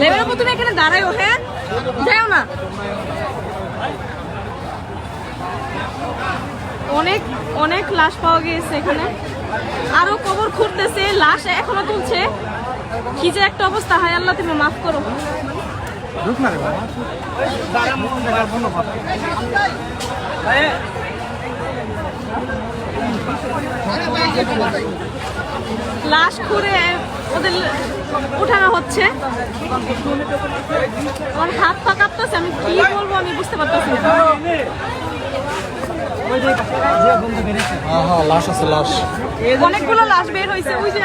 Level উপর তুমি এখানে দাঁড়াও হ্যাঁ? যাও না। অনেক অনেক লাশ পাওয়া গিয়েছে এখানে। আরও কবর খুঁড়তেছে লাশ এখনও তুলছে। কি যে একটা অবস্থা হয় আল্লাহ তুমি মাফ করো। লাশ খুঁড়ে ওদের উঠানো হচ্ছে। আমার হাত পা কাঁপতেছে আমি কি বলব আমি বুঝতে পারতেছি হ্যাঁ লাশ অনেকগুলো লাশ বের হয়েছে ওই যে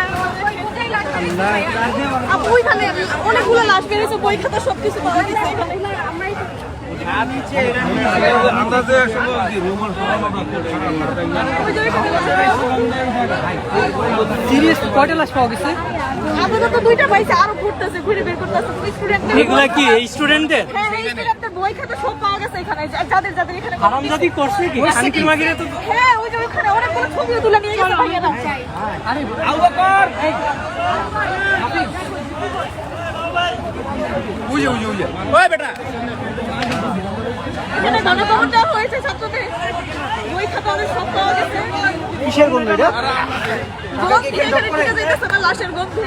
অনেকগুলো লাশ বের হয়েছে বই খাতা সবকিছু পাওয়া গেছে। যে কয়টা লাশ পাওয়া গেছে? আপাতত দুইটা পাইছে আরও ঘুরতেছে ঘুরে বের করতেছে। স্টুডেন্ট এগুলা কি এই স্টুডেন্টের হ্যাঁ স্টুডেন্টের বই খাতা সব পাওয়া গেছে এখানে। যাদের যাদের এখানে হারামজাদি করছে কি? খানকির মাগিরে তো হ্যাঁ ওই যে ওখানে অনেকগুলো ছবিও তুলে নিয়ে গেছে ভাইয়েরা উইয়ে উইয়ে উইয়ে ওই বেটা। দেওয়া হয়েছে ছাত্রদের। বই খাতা অনেক সব পাওয়া গেছে। কিসের গন্ধ এটা? গন্ধ এখানে ঢুকে যাইতেছে না লাশের গন্ধে।